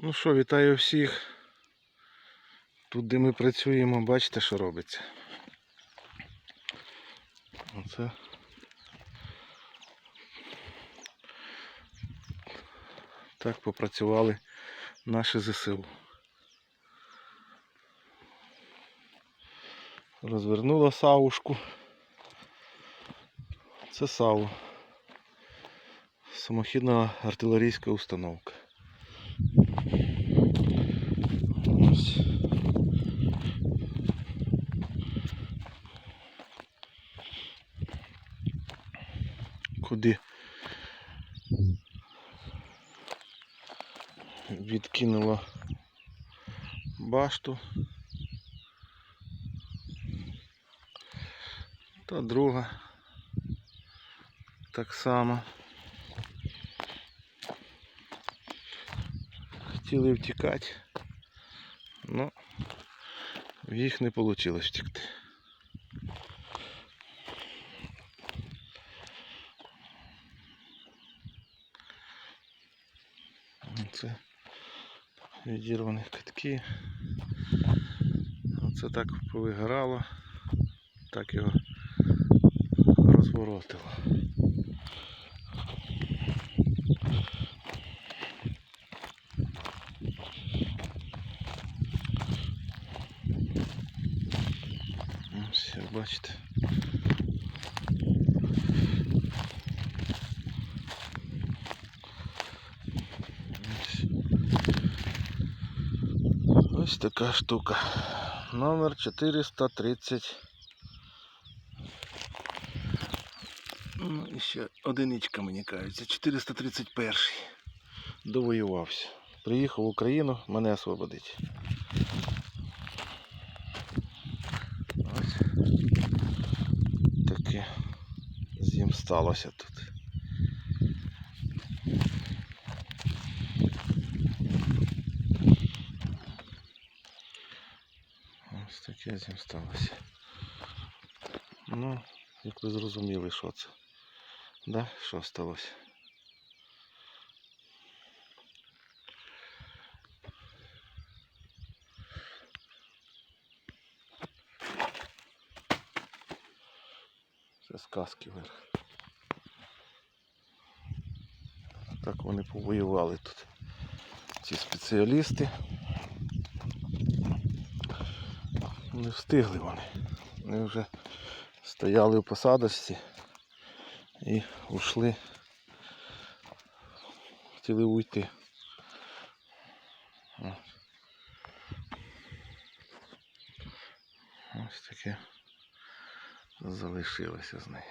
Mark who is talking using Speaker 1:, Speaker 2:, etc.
Speaker 1: Ну що, вітаю всіх. Тут, де ми працюємо, бачите, що робиться. Оце. Так попрацювали наші ЗСУ. Розвернула савушку. Це САУ. Самохідна артилерійська установка. Ось. Куди відкинула башту. Та друга так само. Хотіли втікати, але в їх не вийшло втекти. Це відірвані катки. Оце так повигорало, так його розворотило. Ось, як бачите. Ось. Така штука. Номер 430. Ну, і ще одиничка мені кажеться. 431. Довоювався. Приїхав в Україну мене освободить. Таке з ним сталося тут. Ось таке з ним сталося. Ну, як ви зрозуміли, що це. Да? Що сталося? Це сказки вверх. Так вони повоювали тут. Ці спеціалісти. Не встигли вони. Вони вже стояли у посадочці і ушли. Хотіли уйти. Ось таке залишилося з неї.